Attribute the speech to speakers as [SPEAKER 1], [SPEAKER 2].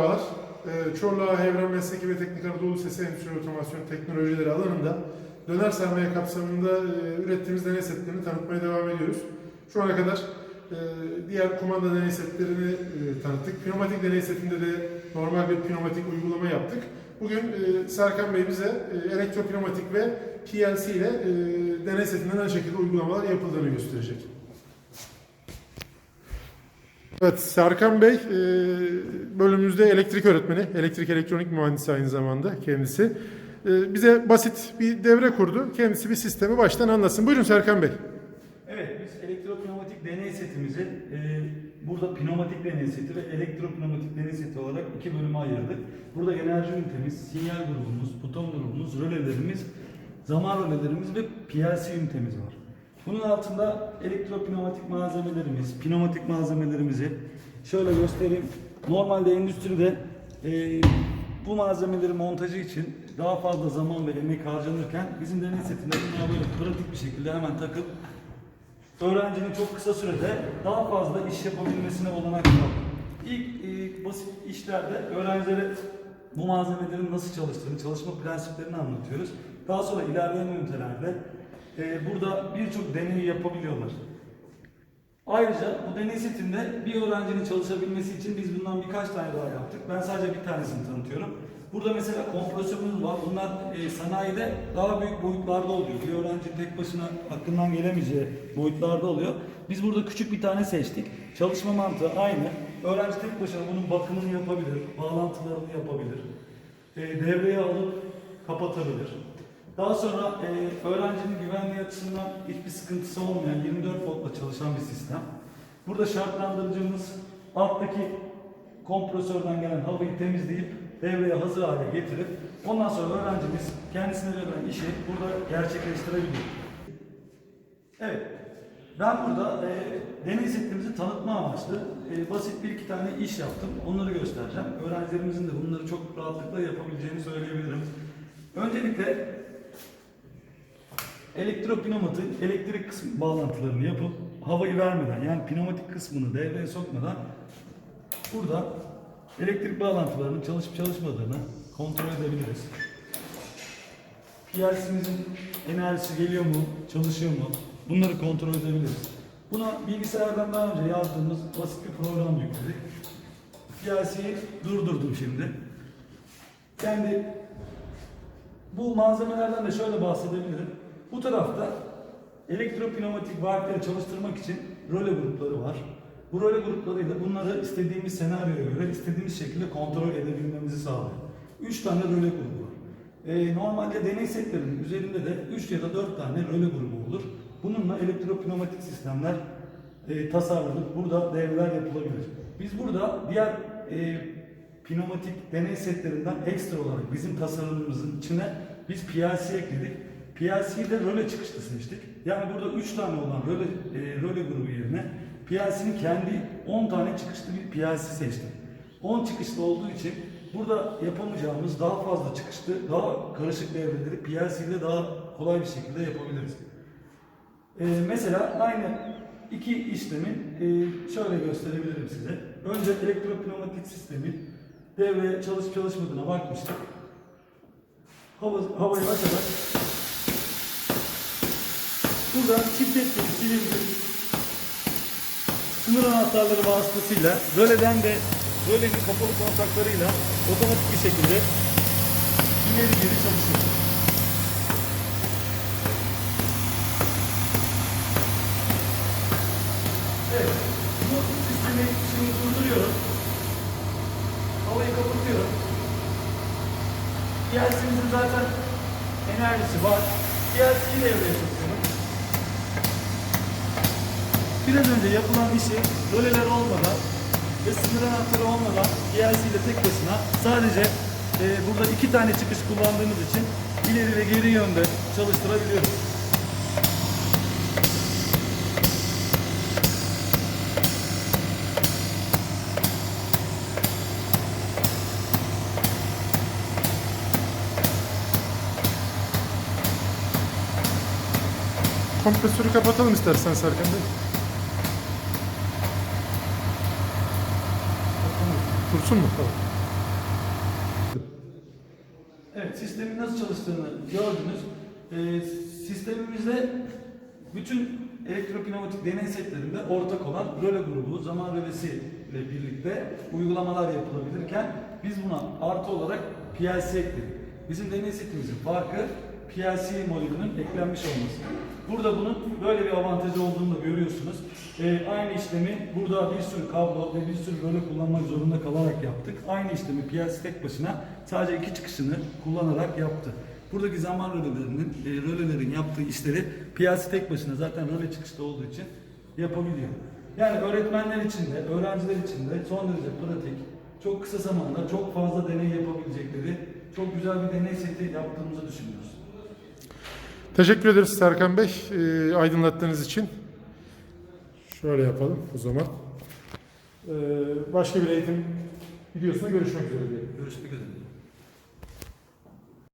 [SPEAKER 1] Merhabalar. Ee, Çorlu Evren Mesleki ve Teknik Anadolu Sesi Endüstri Otomasyon Teknolojileri alanında döner sermaye kapsamında e, ürettiğimiz deney setlerini tanıtmaya devam ediyoruz. Şu ana kadar e, diğer kumanda deney setlerini e, tanıttık. Pneumatik deney setinde de normal bir pneumatik uygulama yaptık. Bugün Serkan Bey bize elektropneumatik ve PLC ile deney setinde ne şekilde uygulamalar yapıldığını gösterecek. Evet, Serkan Bey e, bölümümüzde elektrik öğretmeni, elektrik elektronik mühendisi aynı zamanda kendisi. E, Bize basit bir devre kurdu. Kendisi bir sistemi baştan anlatsın. Buyurun Serkan Bey.
[SPEAKER 2] Evet, biz elektropneumatik deney setimizi e, burada pneumatik deney seti ve elektropneumatik deney seti olarak iki bölüme ayırdık. Burada enerji ünitemiz, sinyal grubumuz, buton grubumuz, rölelerimiz, zaman rölelerimiz ve PLC ünitemiz var. Bunun altında elektropneumatik malzemelerimiz, pneumatik malzemelerimizi şöyle göstereyim. Normalde endüstride e, bu malzemeleri montajı için daha fazla zaman ve emek harcanırken bizim deney setinde bunlar böyle pratik bir şekilde hemen takıp öğrencinin çok kısa sürede daha fazla iş yapabilmesine olanak sağlıyor. İlk e, basit işlerde öğrencilere bu malzemelerin nasıl çalıştığını, çalışma prensiplerini anlatıyoruz. Daha sonra ilerleyen ünitelerde burada birçok deneyi yapabiliyorlar. Ayrıca bu deney setinde bir öğrencinin çalışabilmesi için biz bundan birkaç tane daha yaptık. Ben sadece bir tanesini tanıtıyorum. Burada mesela kompresörümüz var. Bunlar e, sanayide daha büyük boyutlarda oluyor. Bir öğrenci tek başına aklından gelemeyeceği boyutlarda oluyor. Biz burada küçük bir tane seçtik. Çalışma mantığı aynı. Öğrenci tek başına bunun bakımını yapabilir, bağlantılarını yapabilir. E, devreye alıp kapatabilir. Daha sonra e, öğrencinin güvenliği açısından hiçbir sıkıntısı olmayan 24 voltla çalışan bir sistem. Burada şartlandırıcımız alttaki kompresörden gelen havayı temizleyip devreye hazır hale getirip ondan sonra öğrencimiz kendisine verilen işi burada gerçekleştirebiliyor. Evet. Ben burada e, deney setimizi tanıtma amaçlı e, basit bir iki tane iş yaptım. Onları göstereceğim. Öğrencilerimizin de bunları çok rahatlıkla yapabileceğini söyleyebilirim. Öncelikle elektropneumatik elektrik kısmı bağlantılarını yapıp havayı vermeden yani pneumatik kısmını devreye sokmadan burada elektrik bağlantılarının çalışıp çalışmadığını kontrol edebiliriz. PLC'mizin enerjisi geliyor mu, çalışıyor mu? Bunları kontrol edebiliriz. Buna bilgisayardan daha önce yazdığımız basit bir program yükledik. PLC'yi durdurdum şimdi. Kendi bu malzemelerden de şöyle bahsedebilirim. Bu tarafta elektropneumatik valfleri çalıştırmak için röle grupları var. Bu röle gruplarıyla bunları istediğimiz senaryoya göre istediğimiz şekilde kontrol edebilmemizi sağlıyor. 3 tane röle grubu var. Ee, normalde deney setlerinin üzerinde de 3 ya da 4 tane röle grubu olur. Bununla elektropneumatik sistemler e, tasarlanır. Burada devreler yapılabilir. Biz burada diğer e, pneumatik deney setlerinden ekstra olarak bizim tasarımımızın içine biz PLC ekledik. PLC'de röle çıkışlı seçtik. Yani burada 3 tane olan röle, e, röle grubu yerine PLC'nin kendi 10 tane çıkışlı bir PLC seçtik. 10 çıkışlı olduğu için burada yapamayacağımız daha fazla çıkışlı, daha karışık devreleri PLC ile daha kolay bir şekilde yapabiliriz. Ee, mesela aynı iki işlemi e, şöyle gösterebilirim size. Önce elektropneumatik sistemi devreye çalışıp çalışmadığına bakmıştık. Hava, havayı açarak buradan çift etkili silindir sınır anahtarları vasıtasıyla röleden de rölenin kapalı kontaklarıyla otomatik bir şekilde ileri geri çalışıyor. Evet. Bu sistemi şimdi durduruyorum. Havayı kapatıyorum. PLC'mizin zaten enerjisi var. PLC'yi devreye sokuyorum. Biraz önce yapılan işi röleler olmadan ve sınır anahtarı olmadan PLC ile tek başına sadece e, burada iki tane çıkış kullandığımız için ileri ve geri yönde çalıştırabiliyoruz.
[SPEAKER 1] Kompresörü kapatalım istersen Serkan Bey. Kursun mu?
[SPEAKER 2] Evet, sistemin nasıl çalıştığını gördünüz. Ee, sistemimizde bütün elektropneumatik deney setlerinde ortak olan röle grubu, zaman rölesi ile birlikte uygulamalar yapılabilirken biz buna artı olarak PLC ekledik. Bizim deney setimizin farkı PLC modülünün eklenmiş olması. Burada bunun böyle bir avantajı olduğunu da görüyorsunuz. Ee, aynı işlemi burada bir sürü kablo ve bir sürü röle kullanmak zorunda kalarak yaptık. Aynı işlemi PLC tek başına sadece iki çıkışını kullanarak yaptı. Buradaki zaman rölelerinin, e, rölelerin yaptığı işleri PLC tek başına zaten röle çıkışta olduğu için yapabiliyor. Yani öğretmenler için de, öğrenciler için de son derece pratik, çok kısa zamanda çok fazla deney yapabilecekleri çok güzel bir deney seti yaptığımızı düşünüyoruz.
[SPEAKER 1] Teşekkür ederiz Serkan Bey e, aydınlattığınız için. Şöyle yapalım o zaman. E, başka bir eğitim videosunda görüşmek üzere.
[SPEAKER 2] Görüşmek üzere.